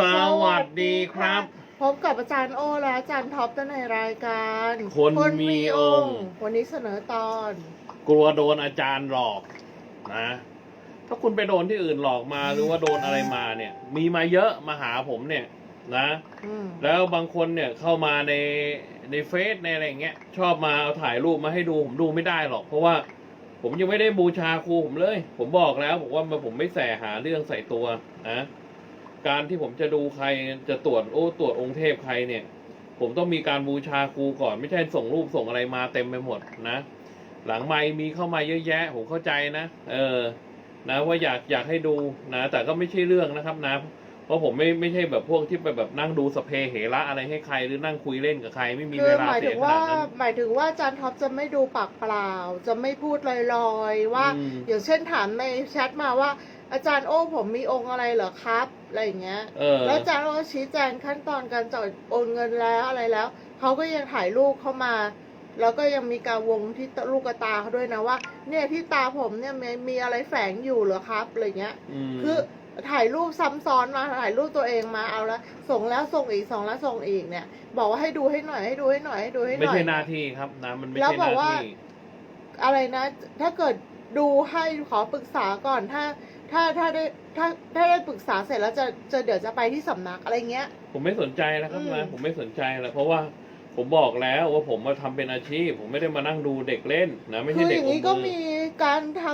สวัสดีครับ พบกับอาจารย์โอและอาจารย์ท็อปในรายการคนมีองค์ วันนี้เสนอตอน กลัวโดนอาจารย์หลอกนะ ถ้าคุณไปโดนที่อื่นหลอกมาหรือว่าโดนอะไรมาเนี่ย มีมาเยอะมาหาผมเนี่ยนะอืมแล้วบางคนเนี่ยเข้ามาในในเฟซในอะไรอย่างเงี้ยชอบมาเอาถ่ายรูปมาให้ดูผมดูไม่ได้หรอก เพราะว่าผมยังไม่ได้บูชาครูผมเลย ผมบอกแล้วบอกว่าผมไม่แสหาเรื่องใส่ตัวนะ การที่ผมจะดูใครจะตรวจโอ้ตรวจองค์เทพใครเนี่ย ผมต้องมีการบูชาครูก่อน ไม่ใช่ส่งรูปส่งอะไรมาเต็มไปหมดนะ หลังไมค์มีเข้ามาเยอะแยะผมเข้าใจนะ เออ นะว่าอยากอยากให้ดูนะ แต่ก็ไม่ใช่เรื่องนะครับนะ เพราะผมไม่ไม่ใช่แบบพวกที่ไปแบบนั่งดูสพเปเหระอะไรให้ใครหรือนั่งคุยเล่นกับใคร ไม่มีคืเวอลาหมายเสีถึยงขว่านาดนั้นหมายถึงว่าอาจารย์ท็อปจะไม่ดูปากเปล่า จะไม่พูดลอยๆ ว่าอืมอย่างเช่นถามในแชทมาว่า อาจารย์โอ้ผมมีองค์อะไรเหรอครับ อะไรอย่างเงี้ย เออ แล้วอาจารย์โอ้ชี้แจงขั้นตอนการจ่ายโอนเงินแล้วอะไรแล้ว เขาก็ยังถ่ายรูปเข้ามา แล้วก็ยังมีการวงที่ลูกตาเขาด้วยนะว่า เนี่ยที่ตาผมเนี่ยมีมีอะไรแฝงอยู่เหรอครับอะไรเงี้ย มคือถ่ายรูปซ้ำซ้อนมาถ่ายรูปตัวเองมาเอาแล้วส่งแล้วส่งอีกส่งแล้วส่งอีกเนี่ย บอกว่าให้ดูให้หน่อยให้ดูให้หน่อยให้ดูให้หไม่น่อย ใช่หน้าที่ครับนะมันไม่แล้วใช่หบอกน้าว่า ที่ อะไรนะ ถ้าเกิดดูให้ขอปรึกษาก่อนถ้า ถ้าถ้าได้ ถ้าถ้าได้ปรึกษาเสร็จแล้วจะจะเดี๋ยวจะไปที่สำนักอะไรเงี้ย ผมไม่สนใจนะครับอืม นะผมไม่สนใจแล้วเพราะว่าผมบอกแล้วว่าผมมาทำเป็นอาชีพ ผมไม่ได้มานั่งดูเด็กเล่นนะไม่คืใช่อเด็อกย่างนี้อก็มมือมีการท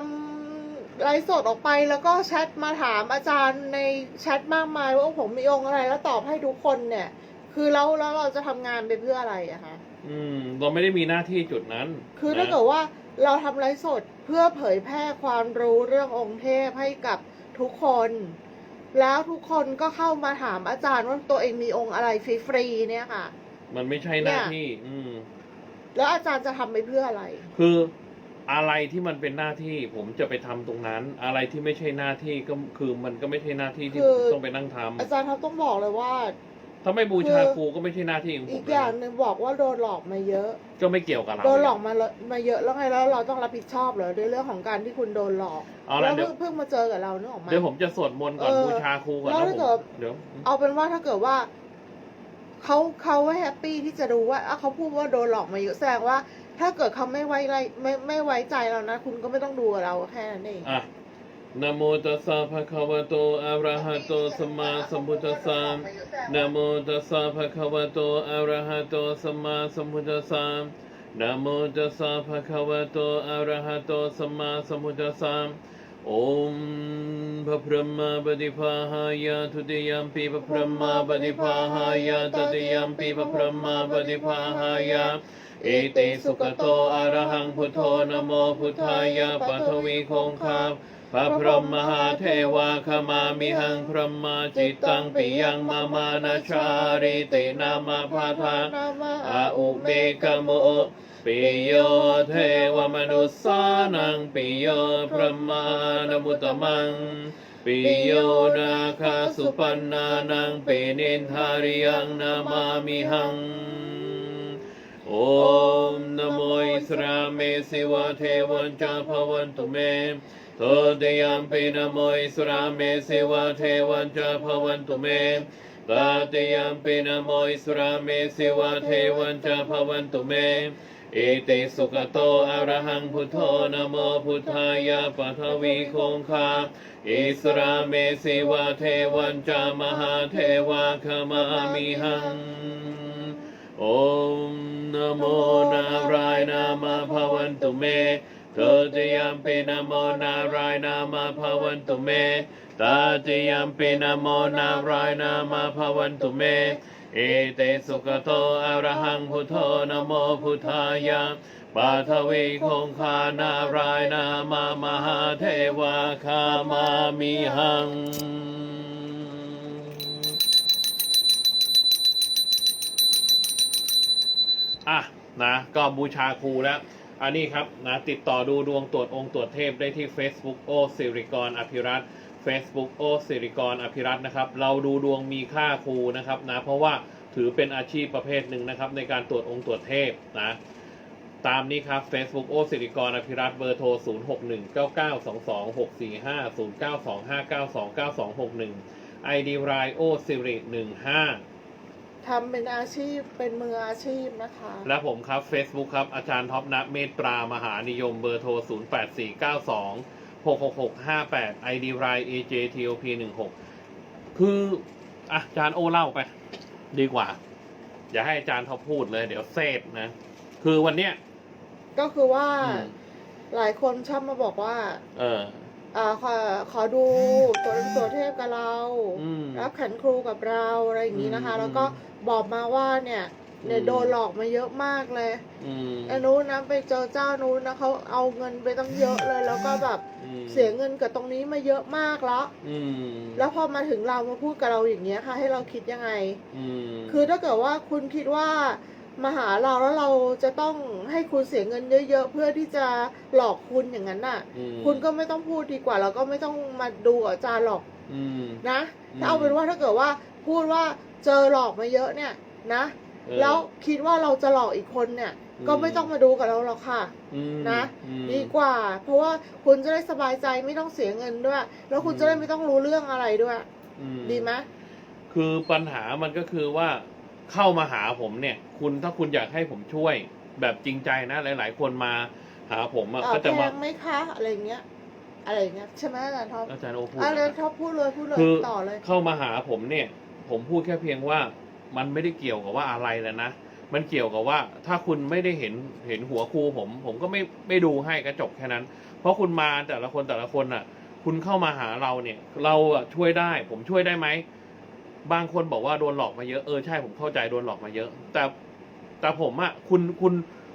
ำไลฟ์สดออกไปแล้วก็แชทมาถามอาจารย์ในแชทมากมายว่าผมมีองค์อะไรแล้วตอบให้ทุกคนเนี่ย คือแล้วแล้วเราจะทำงานไปเพื่ออะไรอะคะ อืม เราไม่ได้มีหน้าที่จุดนั้นคือถ้านะ เกิดว่าเราทำไลฟ์สดเพื่อเผยแพร่ความรู้เรื่ององค์เทพให้กับ ทุกคน แล้วทุกคนก็เข้ามาถามอาจารย์ว่าตัวเองมีองค์อะไรฟรีๆเนี่ยค่ะ มันไม่ใช่หน้าที่ อืม แล้วอาจารย์จะทำไปเพื่ออะไร คืออะไรที่มันเป็นหน้าที่ ผมจะไปทำตรงนั้น อะไรที่ไม่ใช่หน้าที่ก็คือมันก็ไม่ใช่หน้าที่ที่คือผมต้องไปนั่งทำอาจารย์เขาต้องบอกเลยว่า ถ้าไม่บูชาคือครูก็ไม่ใช่หน้าที่ของผอีมกอย่างหนึ่งบอกว่าโดนหลอกมาเยอะ ก็ไม่เกี่ยวกับเรา โดนหลอกมาเลมาเยอะแล้วไงแล้วเราต้องรับผิดชอบเหรอในเรื่องของการที่คุณโดนหลอกเอาแล้ละวเดี๋ยวเพิ่งเพิ่งมาเจอกับเราเนึกออกไหมเดี๋ยวผมจะสวดมนต์ก่อนเออบูชาครูก่อนแล้วแล้วถ้าผมเกิดเดี๋ยว เอาเป็นว่าถ้าเกิดว่าเขาเขาแฮปปี้ที่จะรู้ว่าอะเขาพูดว่าโดนหลอกมาเยอะแสดงว่า ถ้าเกิดเขาไม่ไว้ไรไม่ไม่ไว้ใจเรานะคุณก็ไม่ต้องดูกับเราแค่นั้นเอง อะ นะโมตัสสะภะคะวะโตอะระหะโตสัมมาสัมพุทธัสสะนะโมตัสสะภะคะวะโตอะระหะโตสัมมาสัมพุทธัสสะนะโมตัสสะภะคะวะโตอะระหะโตสัมมาสัมพุทธัสสะโอมพระพรหมบดิภาหายาทุติยมปีพระพรหมบดิภาหายาตติยมปีพระพรหมบดิภาหายาเอเตสุขโตอะระหังพุทโธนะโมพุทธายะปัทวีคงคาพ ระพรหมมหาเทวาขมามิหังพรหมาจิตตังปิยังมามานาชาริตินามาพาทาอาอุเบกโมปิโยเทวมนุสานังปิโยพรหมานมุตตมังปิโยนาคาสุปันนานังปินินทาริยังนามามิหังโอมนโมอิสราเมสิวะเทวันจาภวันตุเม โทเดยัมปินโมอิสราเมสิวะเทวันจาภวันตุเมตาเตยัมปินโมอิสราเมสิวะเทวันจาภวันตุเมเอเตสุขโตอรหังพุทโธนะโมพุทธายะปัทวีคงคาอิสราเมสิวะเทวันจามหาเทวาขมามิหัง โอมนโมนารายนามาภวันตุเม เธอจะยามปีนโมนารายนามาภวันตุเมตาจะยามปีนโมนารายนามาภวันตุเมเอเตสุขโตอรหังพุทโธนโมพุทธายะปาทวีคงคานารายนามามหาเทวาคามามิหังอะนะก็บูชาครูแล้ว อันนี้ครับนะติดต่อดูดวงตรวจองค์ตรวจเทพได้ที่ Facebook โอสิริกรอภิรัต Facebook โอสิริกรอภิรัตน์นะครับ เราดูดวงมีค่าครูนะครับนะเพราะว่าถือเป็นอาชีพประเภทหนึ่งนะครับ ในการตรวจองค์ตรวจเทพนะตามนี้ครับ Facebook โอสิริกรอภิรัตเบอร์โทร 0 6 1 9 9 2 2 6 4 5 0 9 2 5 9 2 9 2 6 1 ID รายโอสิริหนึ่งห้า ทำเป็นอาชีพเป็นมืออาชีพนะคะ และผมครับ Facebook ครับ อาจารย์ท็อปนะเมตตรามหานิยมเบอร์โทร 0 8 4 9 2 6 6 6 5 8 ID ราย AJTOP 1 6คืออะอาจารย์โอเล่าไป ดีกว่า อย่าให้อาจารย์ท็อปพูดเลย เดี๋ยวเซฟนะ คือวันเนี้ยก็คือว่าอืมหลายคนชอบมาบอกว่า เออ อ่าขอขอดูตัวตัวเทพกับเราอืม รับขันครูกับเราอะไรอย่างนี้นะคะ อืม แล้วก็บอกมาว่าเนี่ยเนี่ยอืมโดนหลอกมาเยอะมากเลยอืมไอ้นู้นนะไปเจอเจ้านู้นนะเขาเอาเงินไปตั้งเยอะเลย แล้วก็แบบอืมเสียเงินกับตรงนี้มาเยอะมากแล้ว อืมแล้วพอมาถึงเรามาพูดกับเราอย่างเงี้ยค่ะ ให้เราคิดยังไงอืมคือถ้าเกิดว่าคุณคิดว่า มาหาเราแล้วเราจะต้องให้คุณเสียเงินเยอะ ๆ เพื่อที่จะหลอกคุณอย่างนั้นน่ะ อืม คุณก็ไม่ต้องพูดดีกว่าแล้วก็ไม่ต้องมาดูอาจารย์หรอกอืม นะอืมถ้าเอาเป็นว่าถ้าเกิดว่าพูดว่าเจอหลอกมาเยอะเนี่ยนะ เออแล้วคิดว่าเราจะหลอกอีกคนเนี่ย อืม ก็ไม่ต้องมาดูกับเราหรอกค่ะ อืมนะ อืม ดีกว่า เพราะว่าคุณจะได้สบายใจไม่ต้องเสียเงินด้วย แล้วคุณอืม จะได้ไม่ต้องรู้เรื่องอะไรด้วย อืดีไหมคือปัญหามันก็คือว่า เข้ามาหาผมเนี่ย คุณถ้าคุณอยากให้ผมช่วย แบบจริงใจนะหลาย ๆ คนมาหาผมอะเอ่อก็จะแพมางไหมคะอะไรอย่างเงี้ยอะไรอย่างเงี้ยใช่ไหมอาจารย์ท็อปอาจารย์โอพูดอะไรนะท็อปพูดเลยพูดเลยคือต่อเลยเข้ามาหาผมเนี่ย ผมพูดแค่เพียงว่ามันไม่ได้เกี่ยวกับว่าอะไรแล้วนะมันเกี่ยวกับว่าถ้าคุณไม่ได้เห็นเห็นหัวครูผม ผมก็ไม่ไม่ดูให้กระจบแค่นั้น เพราะคุณมาแต่ละคนแต่ละคนอะ คุณเข้ามาหาเราเนี่ย เราอะช่วยได้ ผมช่วยได้ไหม บางคนบอกว่าโดนหลอกมาเยอะ เออใช่ผมเข้าใจโดนหลอกมาเยอะ แต่แต่ผมอะคุณคุณ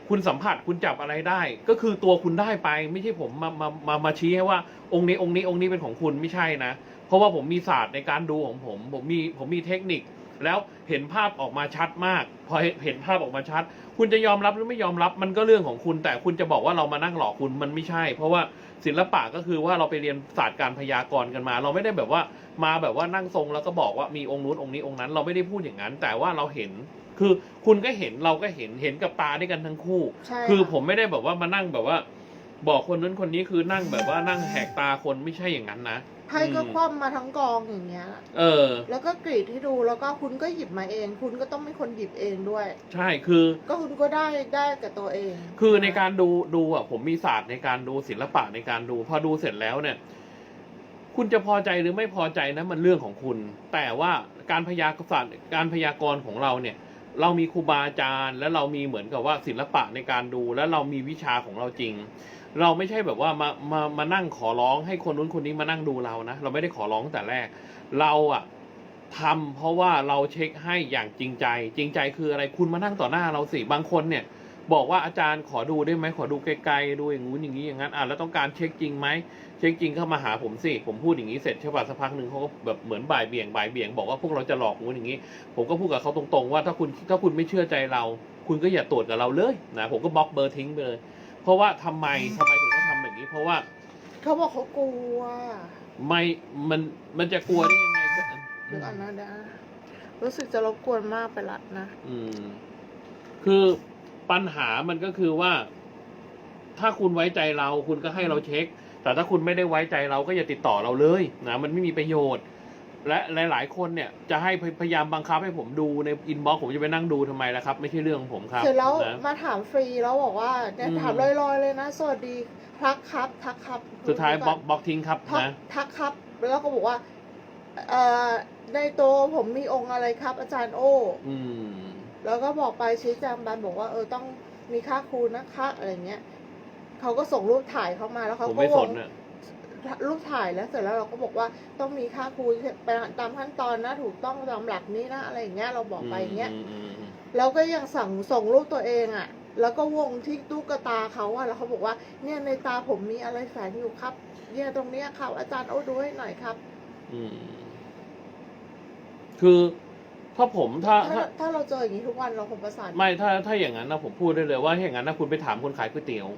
คุณสัมผัสคุณจับอะไรได้ ก็คือตัวคุณได้ไป ไม่ใช่ผมมามามามาชี้ให้ว่าองค์นี้องค์นี้องค์นี้เป็นของคุณไม่ใช่นะ เพราะว่าผมมีศาสตร์ในการดูของผม ผมมีผมมีเทคนิค แล้วเห็นภาพออกมาชัดมาก พอเห็นภาพออกมาชัด คุณจะยอมรับหรือไม่ยอมรับมันก็เรื่องของคุณ แต่คุณจะบอกว่าเรามานั่งหลอกคุณมันไม่ใช่ เพราะว่าศิลปะก็คือว่าเราไปเรียนศาสตร์การพยากรณ์กันมา เราไม่ได้แบบว่ามาแบบว่านั่งทรงแล้วก็บอกว่ามีองค์นู้นองค์นี้องค์นั้น เราไม่ได้พูดอย่างนั้น แต่ว่าเราเห็นคือคุณก็เห็นเราก็เห็นเห็นกับตาด้วยกันทั้งคู่ ใช่คือค่ะ ผมไม่ได้แบบว่ามานั่งแบบว่า บอกคนนั้นคนนี้คือนั่งแบบว่านั่งแหกตาคนไม่ใช่อย่างนั้นนะ ไพ่ก็อืมคว่ำมาทั้งกองอย่างเงี้ย เออ แล้วก็กรีดให้ดูแล้วก็คุณก็หยิบมาเอง คุณก็ต้องเป็นคนหยิบเองด้วย ใช่คือ ก็คุณก็ได้ได้กับตัวเอง คือในการดูดูอะผมมีศาสตร์ในการดูศิลปะในการดู พอดูเสร็จแล้วเนี่ย คุณจะพอใจหรือไม่พอใจนะมันเรื่องของคุณ แต่ว่าการพยากรณ์การพยากรณ์ของเราเนี่ย เรามีครูบาอาจารย์ และเรามีเหมือนกับว่าศิลปะในการดู และเรามีวิชาของเราจริง เราไม่ใช่แบบว่ามามามานั่งขอร้องให้คนนู้นคนนี้มานั่งดูเรานะ เราไม่ได้ขอร้องแต่แรก เราอะทำเพราะว่าเราเช็คให้อย่างจริงใจ จริงใจคืออะไรคุณมานั่งต่อหน้าเราสิบางคนเนี่ย บอกว่าอาจารย์ขอดูได้ไหมขอดูไกลๆดูอย่างงู้นอย่างนี้อย่างนั้นอะแล้วต้องการเช็คจริงไหมเช็คจริงเข้ามาหาผมสิผมพูดอย่างนี้เสร็จใช่ป่ะสักพักหนึ่งเขาก็แบบเหมือนบ่ายเบี่ยงบ่ายเบี่ยงบอกว่าพวกเราจะหลอกงู้นอย่างนี้ ผมก็พูดกับเขาตรงๆ ว่าถ้าคุณถ้าคุณไม่เชื่อใจเรา คุณก็อย่าตรวจกับเราเลยนะผมก็บล็อกเบอร์ทิ้งไปเลย เพราะว่าทำไมทำไมถึงต้องทำแบบนี้ เพราะว่าเขาบอกเขากลัวไม่มันมันจะกลัวได้ยังไงก็เดี๋ยวก่อนนะเดี๋ยวนะรู้สึกจะรบกวนมากไปละนะ อืม คือปัญหามันก็คือว่า ถ้าคุณไว้ใจเราคุณก็ให้เราเช็ค แต่ถ้าคุณไม่ได้ไว้ใจเราก็อย่าติดต่อเราเลยนะมันไม่มีประโยชน์ และหลาย ๆ คนเนี่ยจะให้พยายามบังคับให้ผมดูในอินบ็อกผมจะไปนั่งดูทำไมล่ะครับ ไม่ใช่เรื่องของผมครับเสร็จแล้วนะมาถามฟรีแล้วบอกว่าเนี่ยอืมถามลอย ๆ เลยนะ สวัสดีทักครับ ทักครับ สุดท้ายบล็อกบล็อกทิ้งครับทักนะทักครับ แล้วก็บอกว่าเอ่อในตัวผมมีองค์อะไรครับ อาจารย์โอ้อืมแล้วก็บอกไปชี้แจงบันบอกว่าเออต้องมีค่าครูนะคะอะไรเงี้ยเขาก็ส่งรูปถ่ายเข้ามาแล้วเขาผมก็ไม่วสงนอะ รูปถ่ายแล้วเสร็จแล้วเราก็บอกว่าต้องมีค่าครูไปตามขั้นตอนนะถูกต้องตามหลักนี้นะอะไรอย่างเงี้ยเราบอกไปอย่างเงี้ยอืมอืมอืมแล้วก็ยังสั่งส่งรูปตัวเองอะ่ะ แล้วก็วงที่ตุ๊กตาเขาอะแล้วเขาบอกว่า เนี่ยในตาผมมีอะไรแฝงอยู่ครับ เนี่ยตรงเนี้ยครับ อาจารย์เอาดูให้หน่อยครับ อืม คือถ้าผมถ้าถ้าถ้าถ้าเราเจออย่างนี้ทุกวันเราคงประสานไม่ถ้าถ้าอย่างนั้นนะผมพูดได้เลยว่าถ้าอย่างนั้นนะคุณไปถามคนขายก๋วยเตี๋ยว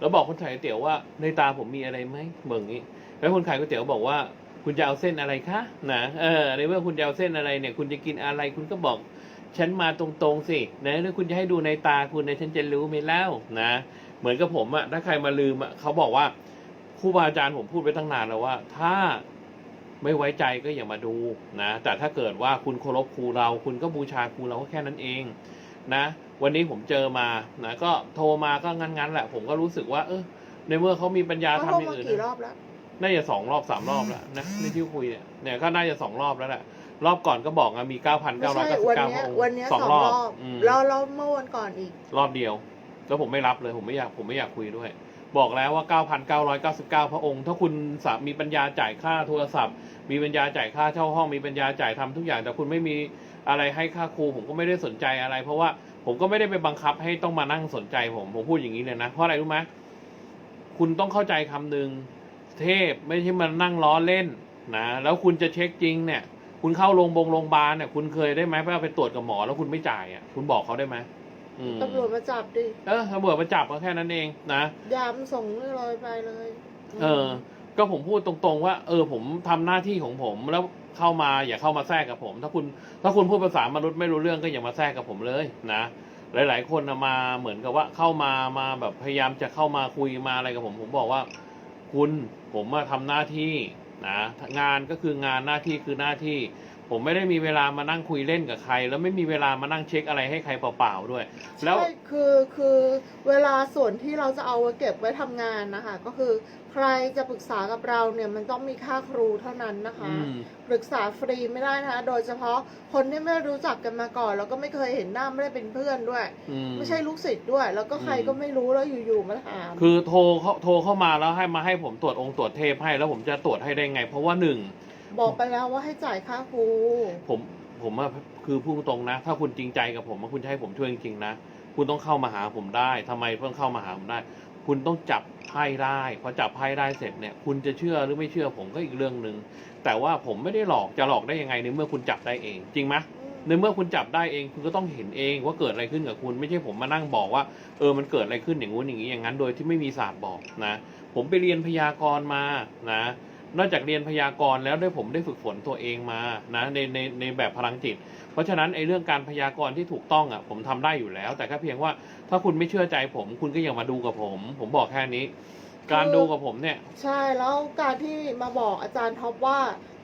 แล้วบอกคนขายก๋วยเตี๋ยวว่าในตาผมมีอะไรไหมเบิ่งนี้แล้วคนขายก๋วยเตี๋ยวบอกว่า คุณจะเอาเส้นอะไรคะนะเออในเมื่อคุณจะเอาเส้นอะไรเนี่ย คุณจะกินอะไรคุณก็บอกฉันมาตรงๆสินะแล้วคุณจะให้ดูในตาคุณเนี่ยฉันจะรู้ไหมเล่านะ เหมือนกับผมอะถ้าใครมาลืมอะเขาบอกว่าครูบาอาจารย์ผมพูดไปตั้งนานแล้วว่า ถ้าไม่ไว้ใจก็อย่ามาดูนะ แต่ถ้าเกิดว่าคุณเคารพครูเรา คุณก็บูชาครูเราก็แค่นั้นเองนะ วันนี้ผมเจอมานะก็โทรมาก็งั้นๆแหละ ผมก็รู้สึกว่า เออในเมื่อเขามีปัญญาเขาทำโทรอย่างมาอื่นกี่รนะอบแล้วน่าจะสองรอบสามรอบแล้วนะในที่คุยเนี่ยเนี่ยก็น่าจะสองรอบแล้วแหละรอบก่อนก็บอกอะมีเก้าพันไม่เก้าร้อยใช่เก้าสิบวันเก้าเนี้ยวันเนี้ยสสอองงรรออบบอืมแล้วแล้วเมื่อวันก่อนอีก รอบเดียว แล้วผมไม่รับเลยผมไม่อยากผมไม่อยากคุยด้วย บอกแล้วว่า9,999พระองค์ ถ้าคุณสามีปัญญาจ่ายค่าโทรศัพท์ มีปัญญาจ่ายค่าเช่าห้องมีปัญญาจ่ายทำทุกอย่าง แต่คุณไม่มีอะไรให้ค่าครูผมก็ไม่ได้สนใจอะไร เพราะว่า ผมก็ไม่ได้ไปบังคับให้ต้องมานั่งสนใจผมผมพูดอย่างนี้เลยนะเพราะอะไรรู้ไหมคุณต้องเข้าใจคำหนึ่งเทพไม่ใช่มานั่งล้อเล่นนะแล้วคุณจะเช็คจริงเนี่ย คุณเข้าโรงพยาบาลโรงพยาบาลเนี่ยคุณเคยได้ไหมไปเอาไปตรวจกับหมอแล้วคุณไม่จ่ายอะคุณบอกเขาได้ไหมอืมตำรวจมาจับดิ เออตำรวจมาจับก็แค่นั้นเองนะยามส่งนี่เลยไปเลย เออ ก็ผมพูดตรงๆว่า เออ ผมทำหน้าที่ของผมแล้ว เข้ามาอย่าเข้ามาแทรกกับผม ถ้าคุณถ้าคุณพูดภาษามนุษย์ไม่รู้เรื่องก็อย่ามาแทรกกับผมเลยนะหลาย ๆ คนมาเหมือนกับว่าเข้ามามาแบบพยายามจะเข้ามาคุยมาอะไรกับผม ผมบอกว่า คุณผมมาทำหน้าที่นะงานก็คืองานหน้าที่คือหน้าที่ ผมไม่ได้มีเวลามานั่งคุยเล่นกับใคร แล้วไม่มีเวลามานั่งเช็คอะไรให้ใครเปล่าๆด้วย แล้ว ใช่คือคือเวลาส่วนที่เราจะเอาไว้เก็บไว้ทำงานนะคะ ก็คือใครจะปรึกษากับเราเนี่ยมันต้องมีค่าครูเท่านั้นนะคะ อืม ปรึกษาฟรีไม่ได้นะคะ โดยเฉพาะคนที่ไม่รู้จักกันมาก่อน แล้วก็ไม่เคยเห็นหน้าไม่ได้เป็นเพื่อนด้วย อืม ไม่ใช่ลูกศิษย์ด้วย แล้วก็ใครอืมก็ไม่รู้แล้วอยู่ๆมาถามคือโทรเขาโทรเข้ามาแล้วให้มาให้ผมตรวจองค์ตรวจเทพให้ แล้วผมจะตรวจให้ได้ไง เพราะว่าหนึ่ง บอกไปแล้วว่าให้จ่ายค่าครูผมผมอะคือพูดตรงๆนะ ถ้าคุณจริงใจกับผมว่าคุณจะให้ผมช่วยจริงๆนะคุณต้องเข้ามาหาผมได้ทำไมเพิ่งเข้ามาหาผมได้ คุณต้องจับไพ่ได้พอจับไพ่ได้เสร็จเนี่ย คุณจะเชื่อหรือไม่เชื่อผมก็อีกเรื่องหนึ่งแต่ว่าผมไม่ได้หลอกจะหลอกได้ยังไงในเมื่อคุณจับได้เอง จริงไหมในเมื่อคุณจับได้เองคุณก็ต้องเห็นเองว่าเกิดอะไรขึ้นกับคุณ ไม่ใช่ผมมานั่งบอกว่าเออมันเกิดอะไรขึ้นอย่างงู้นอย่างนี้อย่างนั้น โดยที่ไม่มีศาสตร์บอกนะ ผมไปเรียนพยากรณ์มานะ นอกจากเรียนพยากรณ์แล้วได้ผมได้ฝึกฝนตัวเองมานะในในในแบบพลังจิต เพราะฉะนั้นไอ้เรื่องการพยากรณ์ที่ถูกต้องอะผมทำได้อยู่แล้ว แต่แค่เพียงว่าถ้าคุณไม่เชื่อใจผม คุณก็อย่ามาดูกับผม ผมบอกแค่นี้ การดูกับผมเนี่ย ใช่แล้วการที่มาบอกอาจารย์ท็อปว่า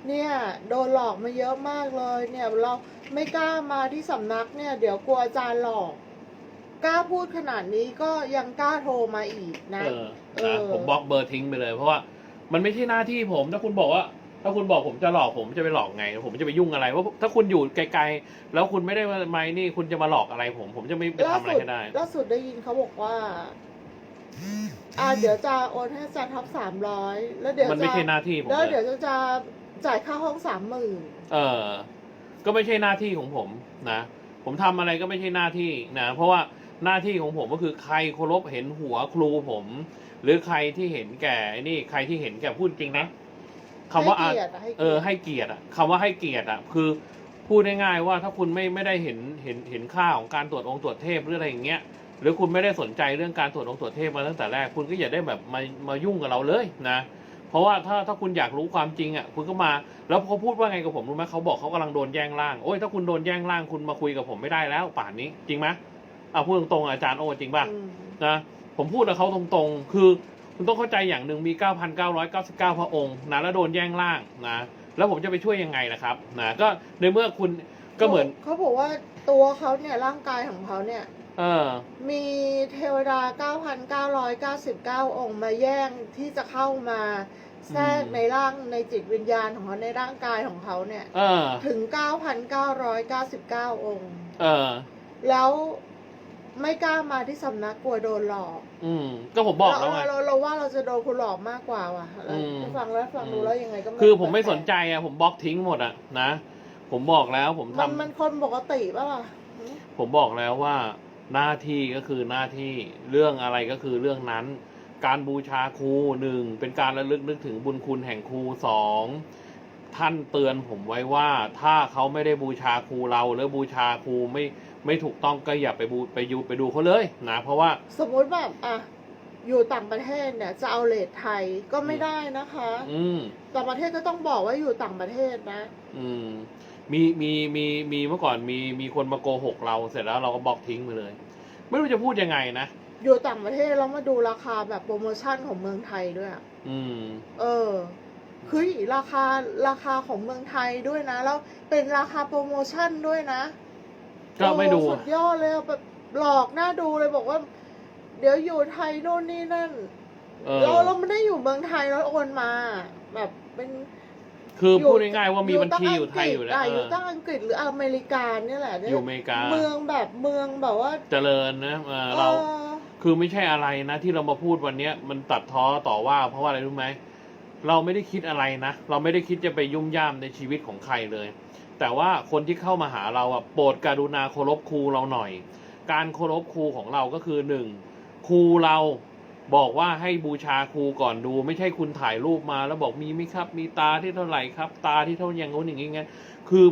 เนี่ยโดนหลอกมาเยอะมากเลย เนี่ยเราไม่กล้ามาที่สำนักเนี่ย เดี๋ยวกลัวอาจารย์หลอกกล้าพูดขนาดนี้ก็ยังกล้าโทรมาอีกนะเออเอนะอผมบล็อกเบอร์ทิ้งไปเลยเพราะว่า มันไม่ใช่หน้าที่ผม ถ้าคุณบอกว่า ถ้าคุณบอกผมจะหลอกผมจะไปหลอกไง ผมจะไปยุ่งอะไรว่าถ้าคุณอยู่ไกลๆ แล้วคุณไม่ได้มาไม่นี่คุณจะมาหลอกอะไรผม ผมจะไม่ไปล่าทำอะไรสุดก็ได้ ล่าสุดได้ยินเขาบอกว่า อ่า เดี๋ยวจะโอนให้อาจารย์ท็อปสามร้อยแล้วเดี๋ยวมันจะไม่ใช่หน้าที่ผมแล้วเลยเดี๋ยวจะจะจ่ายค่าห้องสามหมื่นเออ ก็ไม่ใช่หน้าที่ของผมนะ ผมทำอะไรก็ไม่ใช่หน้าที่นะ เพราะว่า หน้าที่ของผมก็คือใครเคารพเห็นหัวครูผม หรือใครที่เห็นแก่ไอ้นี่ใครที่เห็นแก่พูดจริงนะคำว่าให้อะเกียรติอะให้เอเกียอรติให้เกียรติอะคำว่าให้เกียรติอะคือพูดง่ายๆว่าถ้าคุณไม่ไม่ได้เห็นเห็นเห็นค่าของการตรวจองค์ตรวจเทพหรืออะไรอย่างเงี้ยหรือคุณไม่ได้สนใจเรื่องการตรวจองค์ตรวจเทพมาตั้งแต่แรกคุณก็อย่าได้แบบมามายุ่งกับเราเลยนะ เพราะว่าถ้าถ้าคุณอยากรู้ความจริงอะคุณก็มา แล้วเขาพูดว่าไงกับผมรู้ไหมเขาบอกเขากำลังโดนแย่งร่างโอ้ยถ้าคุณโดนแย่งร่างคุณมาคุยกับผมไม่ได้แล้ว ป่านนี้จริงไหม อะพูดตรงๆอาจารย์โอ้จริงป่ะอืมนะผมพูดกับเขาตรงๆ คือคุณต้องเข้าใจอย่างหนึ่งมี 9,999 พระองค์นะแล้วโดนแย่งร่างนะแล้วผมจะไปช่วยยังไงล่ะครับนะก็ในเมื่อคุณก็เหมือนเขาบอกว่าตัวเขาเนี่ยร่างกายของเขาเนี่ยเออมีเทวดา 9,999 องค์มาแย่งที่จะเข้ามาแทรกอืมในร่างในจิตวิญญาณของเขาในร่างกายของเขาเนี่ยเออถึง 9,999 องค์เออแล้ว ไม่กล้ามาที่สำนักกลัวโดนหลอก อืม ก็ผมบอกแล้วไง เราเราเราว่าเราจะโดนคุณหลอกมากกว่าว่ะอืม ฟังแล้วฟังดูแล้วยังไงก็คือผมไม่สนใจอะผมบล็อกทิ้งหมดอะนะผมบอกแล้วผมมันทำมันคนปกติป่ะล่ะผมบอกแล้วว่าหน้าที่ก็คือหน้าที่เรื่องอะไรก็คือเรื่องนั้น การบูชาครูหนึ่งเป็นการระลึกนึกถึงบุญคุณแห่งครูสองท่านเตือนผมไว้ว่าถ้าเขาไม่ได้บูชาครูเราหรือบูชาครูไม่ ไม่ถูกต้องก็อย่าไปบูไปยูไปดูเขาเลยนะเพราะว่า สมมุติแบบอะอยู่ต่างประเทศเนี่ยจะเอาเลทไทยก็ไม่ได้นะคะ อืมต่างประเทศก็ต้องบอกว่าอยู่ต่างประเทศนะ อืมมีมีมีมีเมื่อก่อนมีมีคนมาโกหกเราเสร็จแล้วเราก็บล็อกทิ้งไปเลย ไม่รู้จะพูดยังไงนะอยู่ต่างประเทศแล้วมาดูราคาแบบโปรโมชั่นของเมืองไทยด้วยอะอืม เออเฮ้ยราคาราคาของเมืองไทยด้วยนะแล้วเป็นราคาโปรโมชั่นด้วยนะ ก็ไม่ดู โอ้สุดยอดเลยอะแบบหลอกหน้าดูเลยบอกว่า เดี๋ยวอยู่ไทยโน่นนี่นั่น เออ เราเราไม่ได้อยู่เมืองไทยแล้วโอนมา แบบเป็นคืออยู่พูดง่ายๆว่ามีบัญชีอยู่ไทยอยู่ตั้งแล้วอังกฤษะอยู่เออตั้งอังกฤษหรืออเมริกาเนี่ยแหละเนี่อยู่อเมริกา เมืองแบบเมืองแบบว่าเจริญนะเออเรา ออ คือไม่ใช่อะไรนะที่เรามาพูดวันเนี้ยมันตัดท้อต่อว่าเพราะว่าอะไรรู้ไหมเราไม่ได้คิดอะไรนะ เราไม่ได้คิดจะไปยุ่มย่ามในชีวิตของใครเลย แต่ว่าคนที่เข้ามาหาเราอะโปรดกรุณาเคารพครูเราหน่อย การเคารพครูของเราก็คือหนึ่งครูเราบอกว่าให้บูชาครูก่อนดู ไม่ใช่คุณถ่ายรูปมาแล้วบอกมีไหมครับ มีตาที่เท่าไหร่ครับ ตาที่เท่าอย่างงู้นอย่างงี้ไงคือ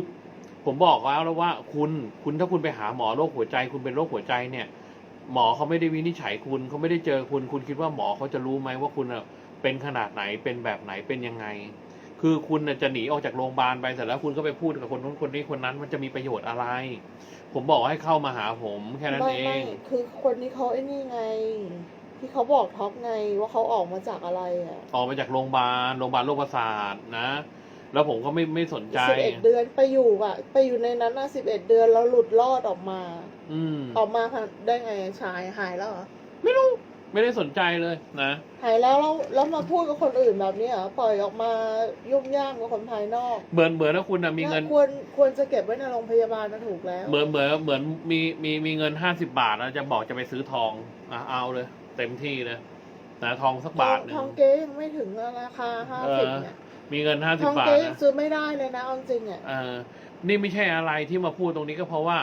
ผมบอกแล้วแล้วว่าคุณคุณถ้าคุณไปหาหมอโรคหัวใจ คุณเป็นโรคหัวใจเนี่ย หมอเขาไม่ได้วินิจฉัยคุณเขาไม่ได้เจอคุณ คุณคิดว่าหมอเขาจะรู้ไหมว่าคุณเป็นขนาดไหนเป็นแบบไหนเป็นยังไง คือคุณน่ะจะหนีออกจากโรงพยาบาลไปเสร็จแล้วคุณก็ไปพูดกับคนนู้นคนนี้คนนั้น มันจะมีประโยชน์อะไร ผมบอกให้เข้ามาหาผมแค่นั้นไม่เอไม่ง คือคนที่เขาไอ้นี่ไง ที่เขาบอกท็อปไงว่าเขาออกมาจากอะไรอะออกมาจากโรงพยาบาลโรงพยาบาลโรคประสาทนะ แล้วผมก็ไม่ไม่สนใจ สิบเอ็ดเดือนไปอยู่อะ ไปอยู่ในนั้นน่ะสิบเอ็ดเดือนแล้วหลุดรอดออกมา อืมออกมาได้ไงชายหายแล้วเหรอ ไม่รู้ไม่ได้สนใจเลยนะหายแล้วแล้วแล้วมาพูดกับคนอื่นแบบนี้เหรอปล่อยออกมายุ่งย่ามกับคนภายนอกเหมือนเหมือนถ้าคุณนะมีเงิน ควรควรจะเก็บไว้ในโรงพยาบาลนะถูกแล้ว เหมือนเหมือนเหมือนมีมีมีเงินห้าสิบาทแล้วจะบอกจะไปซื้อทองอะเอาเลย เต็มที่เลยนะทองสักบาทหนึทงองเก๊ยังไม่ถึงราคาห้าเอสิบอเนี่ยมีเงินห้าสิทบองบาทเก๊ยังนะซื้อไม่ได้เลยนะเอาจริงอะเออนี่ไม่ใช่อะไรที่มาพูดตรงนี้ก็เพราะว่า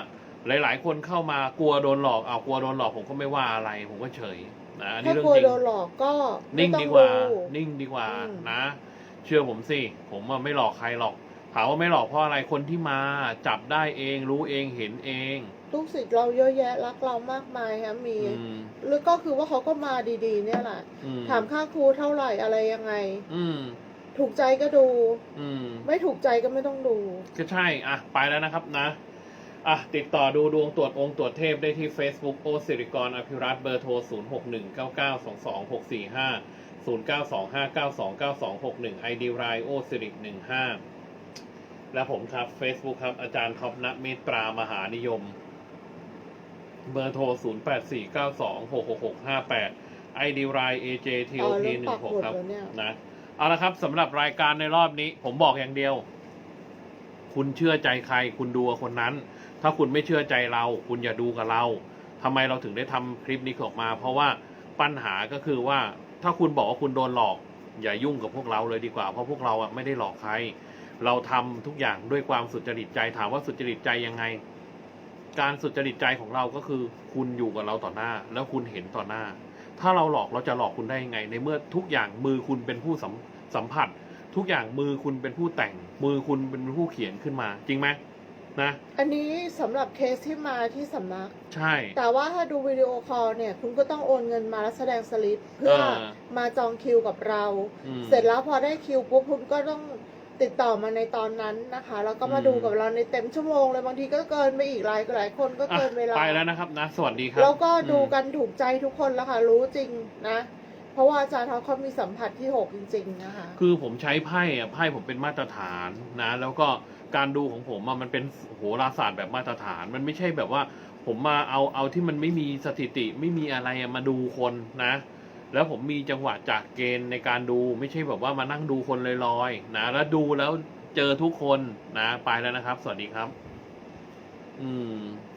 หลาย ๆ คนเข้ามากลัวโดนหลอก เอากลัวโดนหลอกผมก็ไม่ว่าอะไร ผมก็เฉย นะอันนี้ถ้าเรื่องกลัวจริงโดนหลอกก็ไม่นิ่งต้องดีกว่า ดู นิ่งดีกว่าอืม นะ เชื่อผมสิผมอะไม่หลอกใครหรอกถามว่าไม่หลอกเพราะอะไรคนที่มาจับได้เองรู้เองเห็นเองลูกศิษย์เราเยอะแยะรักเรามากมายครับมี อืมหรือก็คือว่าเขาก็มาดีๆ เนี่ยแหละ อืมถามค่าครูเท่าไหร่อะไรยังไง อืมถูกใจก็ดู อืม ไม่ถูกใจก็ไม่ต้องดู ก็ใช่ อะ ไปแล้วนะครับนะ อะติดต่อดูดวงตรวจองค์ตรวจเทพได้ที่ Facebook โอสิริกรอภิรัตน์เบอร์โทร 0 6 1 9 9 2 2 6 4 5 0 9 2 5 9 2 9 2 6 1 ID รายโอสิริ15 และผมครับ Facebook ครับ อาจารย์ท็อปณเมตรามหานิยม เบอร์โทร 0 8 4 9 2 6 6 6 5 8 ID ราย AJTOP เอาเรื่องปักหมุด16ครับแล้วเนี่ยนะเอาละครับสำหรับรายการในรอบนี้ผมบอกอย่างเดียว คุณเชื่อใจใคร คุณดูกับคนนั้น ถ้าคุณไม่เชื่อใจเรา คุณอย่าดูกับเราทำไมเราถึงได้ทำคลิปนี้ออกมา เพราะว่าปัญหาก็คือว่าถ้าคุณบอกว่าคุณโดนหลอก อย่ายุ่งกับพวกเราเลยดีกว่า เพราะพวกเราอะไม่ได้หลอกใคร เราทำทุกอย่างด้วยความสุจริตใจถามว่าสุจริตใจยังไง การสุจริตใจของเราก็คือ คุณอยู่กับเราต่อหน้า แล้วคุณเห็นต่อหน้า ถ้าเราหลอกเราจะหลอกคุณได้ยังไง ในเมื่อทุกอย่างมือคุณเป็นผู้สัมสัมผัส ทุกอย่างมือคุณเป็นผู้แต่ง มือคุณเป็นผู้เขียนขึ้นมา จริงไหมนะ อันนี้สำหรับเคสที่มาที่สำนัก ใช่ แต่ว่าถ้าดูวิดีโอคอลเนี่ย คุณก็ต้องโอนเงินมาแล้วแสดงสลิปเพื่อเออมาจองคิวกับเรา อืมเสร็จแล้วพอได้คิวปุ๊บคุณก็ต้องติดต่อมาในตอนนั้นนะคะ แล้วก็มาอืม ดูกับเราในเต็มชั่วโมงเลยบางทีก็เกินไปอีกหลายหลายคนก็อะเกินเวลา ไปแล้วนะครับนะ สวัสดีครับแล้วก็ดูอืม กันถูกใจทุกคนแล้วค่ะ รู้จริงนะ เพราะว่าอาจารย์เขาเขามีสัมผัสที่หกจริง ๆ นะคะ คือผมใช้ไพ่อะไพ่ผมเป็นมาตรฐานนะ แล้วก็การดูของผมอะมันเป็นโหราศาสตร์แบบมาตรฐาน มันไม่ใช่แบบว่า ผมมาเอาเอาที่มันไม่มีสถิติไม่มีอะไรอะมาดูคนนะ แล้วผมมีจังหวะจากเกณฑ์ในการดูไม่ใช่แบบว่ามานั่งดูคนลอยๆนะแล้วดูแล้วเจอทุกคนนะ ไปแล้วนะครับ สวัสดีครับ อืม